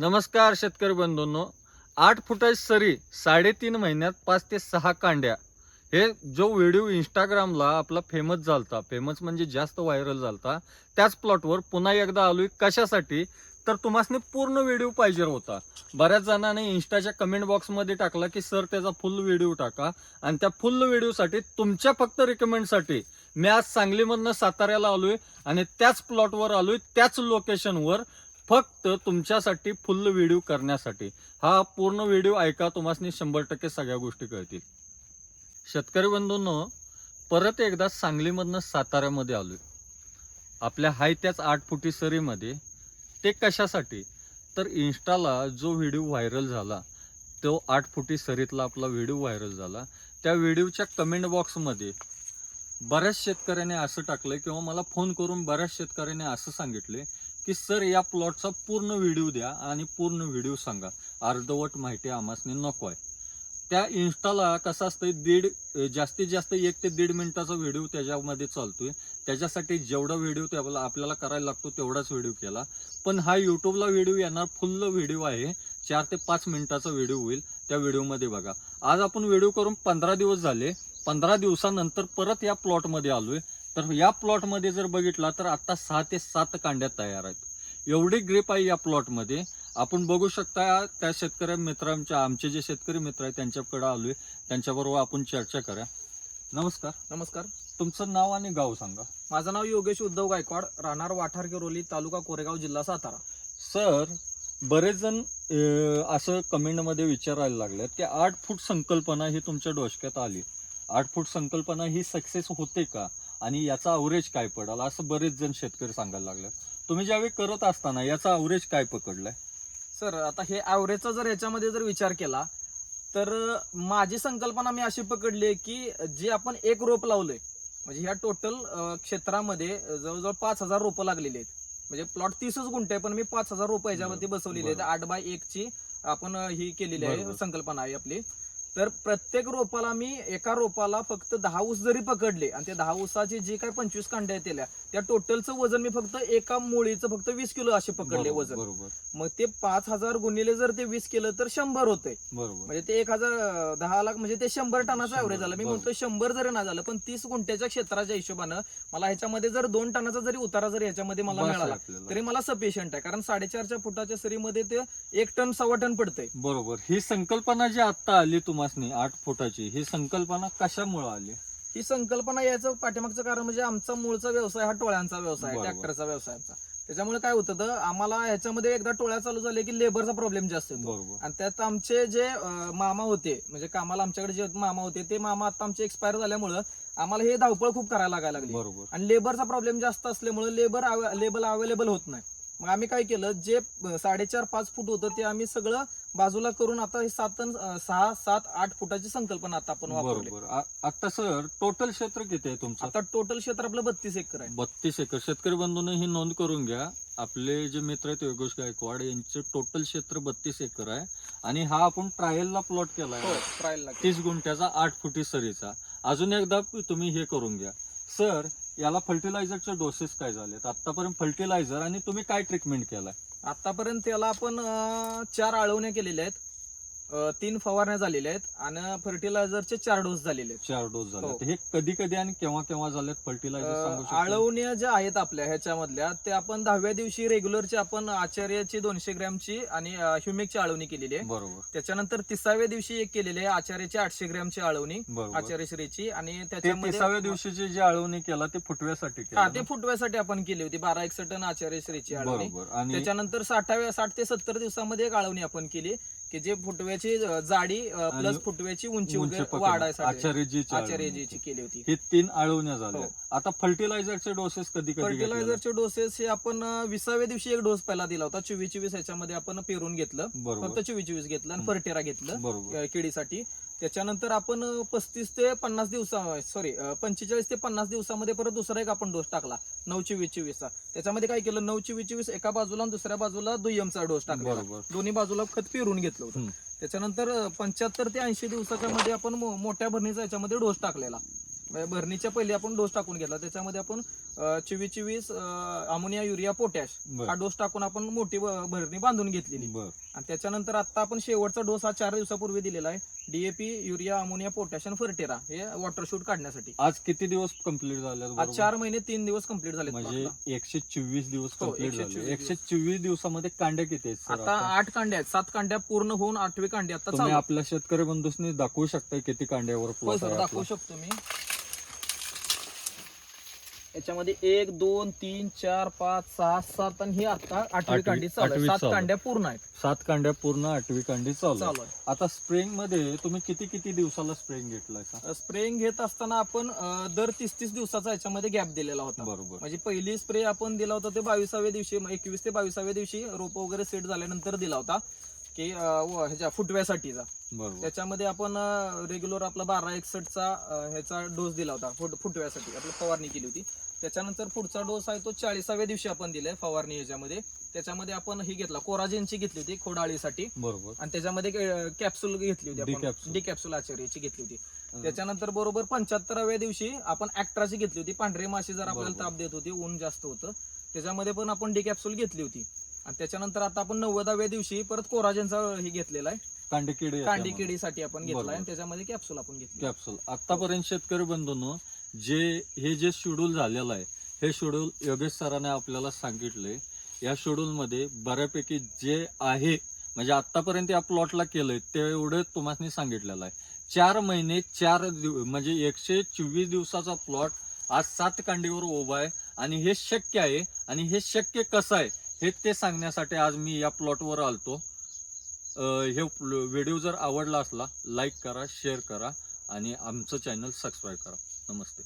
नमस्कार शेतकरी बंधूंनो. आठ फुटाची सरी साडेतीन महिन्यात पाच ते सहा कांड्या. हे जो व्हिडिओ इंस्टाग्रामला आपला फेमस झालता फेमस म्हणजे जास्त व्हायरल झालता त्याच प्लॉटवर पुन्हा एकदा आलोय कशासाठी? तर तुम्हाला पूर्ण व्हिडिओ पाहिजे होता. बऱ्याच जणांनी इंस्टाच्या कमेंट बॉक्समध्ये टाकला की सर त्याचा फुल व्हिडिओ टाका. आणि त्या फुल व्हिडिओसाठी तुमच्या फक्त रिकमेंडसाठी मी आज सांगलीमधनं साताऱ्याला आलोय आणि त्याच प्लॉटवर आलोय त्याच लोकेशनवर फक्त तुमच्यासाठी फुल व्हिडिओ करण्यासाठी. हा पूर्ण व्हिडिओ ऐका तुम्हाला शंभर टक्के सगळ्या गोष्टी कळतील. शेतकरी बंधूंनो परत एकदा सांगलीमधनं साताऱ्यामध्ये आलो आपल्या हाय त्याच आठ फुटी सरीमध्ये ते कशासाठी? तर इन्स्टाला जो व्हिडिओ व्हायरल झाला तो आठ फुटी सरीतला आपला व्हिडिओ व्हायरल झाला. त्या व्हिडिओच्या कमेंट बॉक्समध्ये बऱ्याच शेतकऱ्याने असं टाकलं किंवा मला फोन करून बऱ्याच शेतकऱ्याने असं सांगितले की सर या प्लॉटचा पूर्ण व्हिडिओ द्या आणि पूर्ण व्हिडिओ सांगा. अर्धवट माहिती आम्हासनी नको आहे त्या इन्स्टाला कसं असतं दीड जास्तीत जास्त एक ते दीड मिनिटाचा व्हिडिओ त्याच्यामध्ये चालतोय. त्याच्यासाठी जेवढा व्हिडिओ आपल्याला आपल्याला करायला लागतो तेवढाच व्हिडिओ केला. पण हा युट्यूबला व्हिडिओ येणार फुल्ल व्हिडिओ आहे. चार ते पाच मिनिटाचा व्हिडिओ होईल त्या व्हिडिओमध्ये बघा. आज आपण व्हिडिओ करून पंधरा दिवस झाले. पंधरा दिवसानंतर परत या प्लॉटमध्ये आलोय. तर या प्लॉटमध्ये जर बघितला तर आता सहा ते सात कांड्या तयार आहेत. एवढी ग्रीप आहे या प्लॉटमध्ये आपण बघू शकता त्या शेतकरी मित्रांच्या आमचे जे शेतकरी मित्र आहेत त्यांच्याकडे आलोय. त्यांच्याबरोबर आपण चर्चा करा नमस्कार. नमस्कार. तुमचं नाव आणि गाव सांगा. माझं नाव योगेश उद्धव गायकवाड राहणार वाठार किरोली तालुका कोरेगाव जिल्हा सातारा. सर बरेच जण असं कमेंटमध्ये विचारायला लागलेत की आठ फूट संकल्पना ही तुमच्या डोसक्यात आली. आठ फूट संकल्पना ही सक्सेस होते का? आणि याचा अवरेज काय पडाल? असं बरेच जण शेतकरी सांगायला लागलेत तुम्ही ज्यावेळी करत असताना याचा अवरेज काय पकडलाय? सर आता हे ॲव्हरेजचा जर याच्यामध्ये जर विचार केला तर माझी संकल्पना मी अशी पकडली आहे की जे आपण एक रोप लावलंय म्हणजे ह्या टोटल क्षेत्रामध्ये जवळजवळ पाच हजार रोपं लागलेली आहेत. म्हणजे प्लॉट तीसच गुंठे पण मी पाच हजार रोपं याच्यामध्ये बसवलेली आहेत. आठ बाय एक ची आपण ही केलेली आहे. संकल्पना आहे आपली. तर प्रत्येक रोपाला मी एका रोपाला फक्त दहा ऊस जरी पकडले आणि ते दहा ऊसाची जी काही पंचवीस कांड्या येतील त्या टोटलचं वजन मी फक्त एका मुळीचं फक्त वीस किलो असे पकडले वजन. मग ते पाच हजार गुणिले जर ते वीस केलं तर शंभर होते म्हणजे ते एक हजार दहा लाख म्हणजे ते शंभर टनाचं शंभर, ॲव्हरेज झालं. मी. म्हणतो शंभर जरी नाही झालं पण तीस गुंठ्याच्या क्षेत्राच्या हिशोबानं मला ह्याच्यामध्ये जर दोन टनाचा जरी उतारा जर ह्याच्यामध्ये मला मिळाला. तरी मला सफिशियंट आहे. कारण साडेचारच्या फुटाच्या सरीमध्ये ते एक टन सव्वा टन पडतंय. बरोबर. ही संकल्पना जी आता आली तुम्हाला आठ फुटाची ही संकल्पना कशामुळे आली? ही संकल्पना याचं पाठीमागचं कारण म्हणजे आमचा मूळचा व्यवसाय हा टोळ्यांचा व्यवसाय बरोबर. ट्रॅक्टरचा व्यवसायाचा. त्याच्यामुळे काय होतं तर आम्हाला ह्याच्यामध्ये एकदा टोळ्या चालू झाले की लेबरचा प्रॉब्लेम जास्त येतो. बरोबर. आणि त्यात आमचे जे अं, मामा होते म्हणजे कामाला आमच्याकडे जे मामा होते ते मामा आता आमचे एक्सपायर झाल्यामुळं आम्हाला हे धावपळ खूप करायला लागायला लागली. बरोबर. आणि लेबरचा प्रॉब्लेम जास्त असल्यामुळे लेबर लेबल अवेलेबल होत नाही. मग आम्ही काय केलं जे अं, साडेचार पाच फूट होतं ते आम्ही सगळं बाजूला करून आता हे सात अन, अं, सहा सात आठ फुटाची संकल्पना आता आपण वापरली. बरोबर आ- आता सर टोटल क्षेत्र किती आहे तुमचं? आता टोटल क्षेत्र आपलं बत्तीस एकर आहे. बत्तीस एकर. शेतकरी बंधूंनी ही नोंद करून घ्या. आपले जे मित्र आहेत योगेश गायकवाड यांचे टोटल क्षेत्र बत्तीस एकर आहे. आणि हा आपण ट्रायलला प्लॉट केलाय. हो ट्रायल लागेल तीस गुंठ्याचा आठ फुटी सरीचा. अजून एकदा तुम्ही हे करून घ्या. सर याला फर्टिलायझरचे डोसेस काय झालेत? आतापर्यंत फर्टिलायझर आणि तुम्ही काय ट्रीटमेंट केलाय? आतापर्यंत त्याला आपण अं, चार आळवण्या केलेल्या आहेत. अं, तीन फवारण्या झालेल्या आहेत आणि फर्टिलायझरचे चार डोस झालेले आहेत. चार डोस झाले हो. हे कधी कधी आणि केव्हा केव्हा झालेत फर्टिलायझर सांगू अं, शकता? आळवण्या ज्या आहेत आपल्या ह्याच्यामधल्या ते आपण दहाव्या दिवशी रेग्युलरची आपण आचार्याची दोनशे ग्रॅमची आणि ह्युमिकची आळवणी केलेली आहे. बरोबर. त्याच्यानंतर तिसाव्या दिवशी एक केलेली आहे आचार्याची आठशे ग्रॅमची आळवणी बरोबर. आचार्यश्रीची आणि ते त्याच्यामध्ये तिसाव्या दिवशीची जी आळवणी केला ते फुटव्यासाठी हा ते ना? फुटव्यासाठी आपण केली होती बारा एकसठ टन आचार्यश्रीची आळवणी. बरोबर. आणि त्याच्यानंतर साठाव्या साठ ते सत्तर दिवसामध्ये एक आळवणी आपण केली. की जे फुटव्याची जाडी प्लस फुटव्याची उंची उंची वगैरे. वाढायसाठी आचार्यजीची केली होती हे तीन आळवण्या झाल्या हो. आता फर्टिलायझरचे डोसेस कधी? फर्टिलायझरचे डोसेस हे आपण विसाव्या दिवशी एक डोस पहिला दिला होता चोवीस चोवीस ह्याच्यामध्ये आपण पेरून घेतलं फक्त चोवीस चोवीस घेतलं आणि. फर्टेरा घेतलं केळीसाठी त्याच्यानंतर आपण पस्तीस ते पन्नास दिवसा सॉरी पंचेचाळीस ते पन्नास दिवसामध्ये परत दुसरा एक आपण डोस टाकला नऊ चोवीस चोवीसचा त्याच्यामध्ये काय केलं नऊ चोवीस चोवीस एका बाजूला आणि दुसऱ्या बाजूला दुय्यमचा डोस टाकला. दोन्ही बाजूला खत पेरून घेतलं होतं. त्याच्यानंतर पंच्याहत्तर ते ऐंशी दिवसाच्या मध्ये आपण मोठ्या भरणीचा याच्यामध्ये डोस टाकलेला. म्हणजे भरणीच्या पहिले आपण डोस टाकून घेतला. त्याच्यामध्ये आपण चोवीस चोवीस अमोनिया युरिया पोटॅश हा डोस टाकून आपण मोठी भरणी बांधून घेतलेली. आणि त्याच्यानंतर आता आपण शेवटचा डोस हा चार दिवसापूर्वी दिलेला आहे. डीएपी युरिया अमोनिया पोटॅश आणि फर्टेरा हे वॉटर शूट काढण्यासाठी. आज किती दिवस कंप्लीट झाले आज चार महिने तीन दिवस कंप्लीट झाले म्हणजे एकशे चोवीस दिवस हो, कंप्लीट 124 झाले. एकशे चोवीस दिवसामध्ये कांड्या किती आहेत आता आठ कांड्या आहेत. सात कांड्या पूर्ण होऊन आठवी कांडी आता. आपल्या शेतकरी बंधूंनी दाखवू शकता किती कांड्यावर आहे दाखवू? शकतो मी. याच्यामध्ये एक दोन तीन चार पाच सहा सात आणि ही आता आठवी कांडी चालू आहे. आठवी सात चालू. कांड्या पूर्ण आहेत. सात कांड्या पूर्ण आठवी कांडी चालू आहे. चालू आहे. आता स्प्रेइंगमध्ये तुम्ही किती किती दिवसाला स्प्रेइंग घेतलाय का? स्प्रेइंग घेत असताना आपण अं, दर तीस तीस दिवसाचा याच्यामध्ये गॅप दिलेला होता. बरोबर. म्हणजे पहिली स्प्रे आपण दिला होता ते बावीसाव्या दिवशी एकवीस ते बावीसाव्या दिवशी रोप वगैरे सेट झाल्यानंतर दिला होता. की ह्याच्या फुटव्यासाठीचा. बरोबर. त्याच्यामध्ये आपण रेग्युलर आपला बारा एकसठचा ह्याचा डोस दिला होता फुट फुटव्यासाठी. आपली फवारणी केली होती. त्याच्यानंतर पुढचा डोस आहे तो चाळीसाव्या दिवशी आपण दिलाय फवारणी ह्याच्यामध्ये. त्याच्यामध्ये आपण ही घेतला कोराजेनची घेतली होती खोडाळीसाठी. बरोबर. आणि त्याच्यामध्ये कॅप्सूल घेतली होती आपण. डी कॅप्सूल आचार्याची घेतली होती. त्याच्यानंतर बरोबर पंच्याहत्तराव्या दिवशी आपण ऍक्ट्राची घेतली होती. पांढरे माशी जर आपल्याला. ताप देत होती ऊन जास्त होतं त्याच्यामध्ये पण आपण डी कॅप्सूल घेतली होती. आणि त्याच्यानंतर आता आपण नव्वदाव्या दिवशी परत कोराजेनचा ही घेतलेला आहे. कांडी किडी कांडी किडीसाठी आपण घेतलाय बरोबर. आणि त्याच्यामध्ये कॅप्सूल आपण घेतली कॅप्सूल आतापर्यंत शेतकरी बंधूंनो जे हे जे शेड्यूल झालेलं आहे हे शेड्यूल योगेश सरांने आपल्याला सांगितले. या शेड्यूल मध्ये बऱ्यापैकी जे आहे म्हणजे आतापर्यंत या प्लॉटला केलंय तेवढं तुम्हाला सांगितलेलं आहे. चार महिने चार दिव म्हणजे एकशे चोवीस दिवसाचा प्लॉट आज सात कांडीवर उभा आहे. आणि हे शक्य आहे आणि हे शक्य कसं आहे हे ते सांगण्यासाठी आज मी या प्लॉटवर आलतो. हे व्हिडिओ जर आवडला असला लाईक करा शेअर करा आणि आमचं चॅनल सबस्क्राईब करा. नमस्ते.